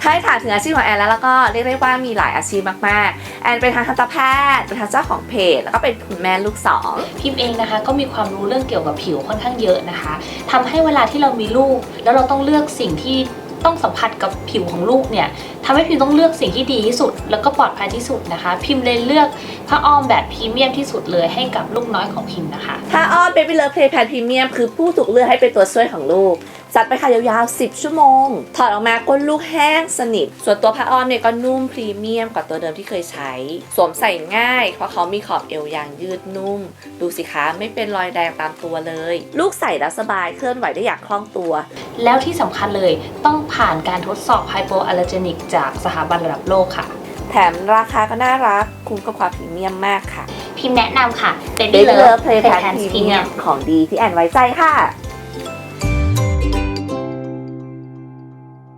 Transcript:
ถ้าให้ถามถึงอาชีพของแอนแล้วแล้วก็เรียกได้ว่ามีหลายอาชีพมากๆ แอนเป็นทางทันตแพทย์เป็นทางเจ้าของเพจ แล้วก็เป็นคุณแม่ลูกสองพิมพ์เองนะคะก็มีความรู้เรื่องเกี่ยวกับผิวค่อนข้างเยอะนะคะทำให้เวลาที่เรามีลูก แล้วเราต้องเลือกสิ่งที่ต้องสัมผัสกับผิวของลูกเนี่ยทำให้พิมพ์ต้องเลือกสิ่งที่ดีที่สุด แล้วก็ปลอดภัยที่สุดนะคะ พิมพ์เลยเลือกผ้าอ้อมแบบพรีเมียมที่สุดเลยให้กับลูกน้อยของพิมพ์นะคะถ้าอ้อนเบบี้เลิฟเพลย์แพนพรีเมียมคือผู้ถูกเลือกให้เป็นตัวช่วยของลูก จัดไปค่ะยาวๆ 10 ชั่วโมง ถอดออกมาก้นลูกแห้งสนิท ส่วนตัวผ้าอ้อมเนี่ยก็นุ่มพรีเมียมกว่าตัวเดิมที่เคยใช้ สวมใส่ง่าย เพราะเขามีขอบเอวยางยืดนุ่ม ดูสิคะไม่เป็นรอยแดงตามตัวเลย ลูกใส่แล้วสบายเคลื่อนไหวได้อย่างคล่องตัว แล้วที่สำคัญเลยต้องผ่านการทดสอบไฮโปอัลเลอร์เจนิกจากสถาบันระดับโลกค่ะ แถมราคาก็น่ารักคุ้มกับความพรีเมียมมากค่ะ พิมพ์แนะนำค่ะ Baby Baby Love Love Play Play Pan Pants Premium Premium ของดีที่แอนไว้ใจค่ะ